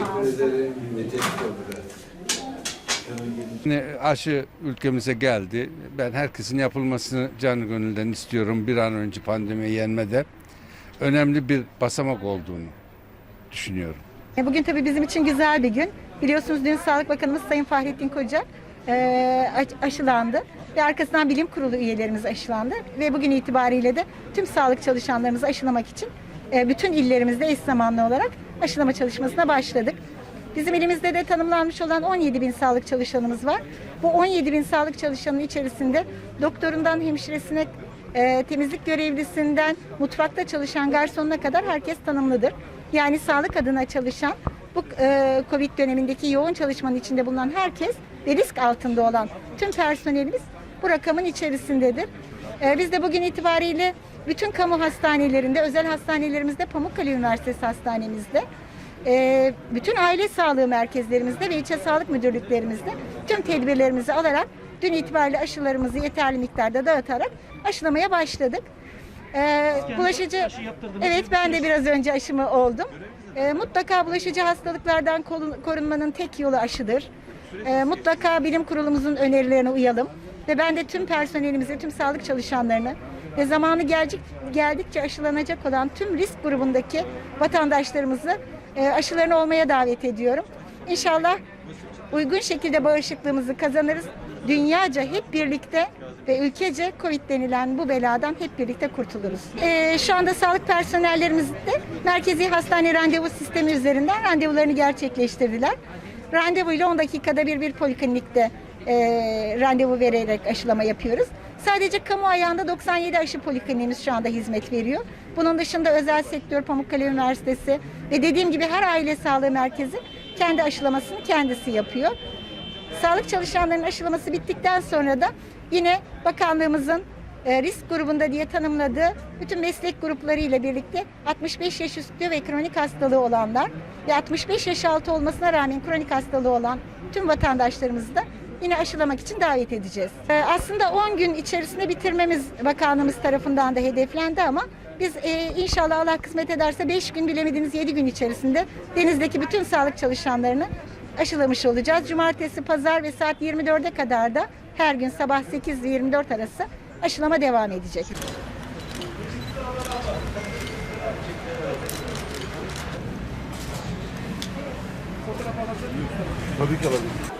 Teşekkür ederim. Yine aşı ülkemize geldi. Ben herkesin yapılmasını canı gönülden istiyorum bir an önce pandemiyi yenmede. Önemli bir basamak olduğunu düşünüyorum. E, Bugün tabii bizim için güzel bir gün. Biliyorsunuz dün Sağlık Bakanımız Sayın Fahrettin Koca e, aş- aşılandı. Ve arkasından bilim kurulu üyelerimiz aşılandı. Ve bugün itibariyle de tüm sağlık çalışanlarımızı aşılamak için e, bütün illerimizde eş zamanlı olarak aşılama çalışmasına başladık. Bizim elimizde de tanımlanmış olan 17 bin sağlık çalışanımız var. Bu 17 bin sağlık çalışanının içerisinde doktorundan hemşiresine, e, temizlik görevlisinden, mutfakta çalışan garsonuna kadar herkes tanımlıdır. Yani sağlık adına çalışan, bu e, Covid dönemindeki yoğun çalışmanın içinde bulunan herkes ve risk altında olan tüm personelimiz bu rakamın içerisindedir. E, biz de bugün itibariyle bütün kamu hastanelerinde, özel hastanelerimizde, Pamukkale Üniversitesi Hastanemizde, e, bütün aile sağlığı merkezlerimizde ve ilçe sağlık müdürlüklerimizde tüm tedbirlerimizi alarak dün itibariyle aşılarımızı yeterli miktarda dağıtarak aşılamaya başladık. E, bulaşıcı, evet ben de biraz önce aşımı oldum. E, mutlaka bulaşıcı hastalıklardan korun- korunmanın tek yolu aşıdır. E, mutlaka bilim kurulumuzun önerilerine uyalım. Ve ben de tüm personelimizi, tüm sağlık çalışanlarını ve zamanı gelecek, geldikçe aşılanacak olan tüm risk grubundaki vatandaşlarımızı e, aşılarını olmaya davet ediyorum. İnşallah uygun şekilde bağışıklığımızı kazanırız. Dünyaca hep birlikte ve ülkece Covid denilen bu beladan hep birlikte kurtuluruz. E, şu anda sağlık personellerimiz de merkezi hastane randevu sistemi üzerinden randevularını gerçekleştirdiler. Randevuyla 10 dakikada bir bir poliklinikte e, randevu vererek aşılama yapıyoruz. Sadece kamu ayağında 97 aşı polikliniğimiz şu anda hizmet veriyor. Bunun dışında özel sektör, Pamukkale Üniversitesi ve dediğim gibi her aile sağlığı merkezi kendi aşılamasını kendisi yapıyor. Sağlık çalışanlarının aşılaması bittikten sonra da yine bakanlığımızın e, risk grubunda diye tanımladığı bütün meslek grupları ile birlikte 65 yaş üstü ve kronik hastalığı olanlar ve 65 yaş altı olmasına rağmen kronik hastalığı olan tüm vatandaşlarımızı da yine aşılamak için davet edeceğiz. E, aslında 10 gün içerisinde bitirmemiz bakanlığımız tarafından da hedeflendi ama biz e, inşallah Allah kısmet ederse 5 gün bilemediğiniz 7 gün içerisinde denizdeki bütün sağlık çalışanlarını aşılamış olacağız. Cumartesi, pazar ve saat 24'e kadar da her gün sabah 8 ile 24 arası aşılama devam edecek. tabii ki alabilir.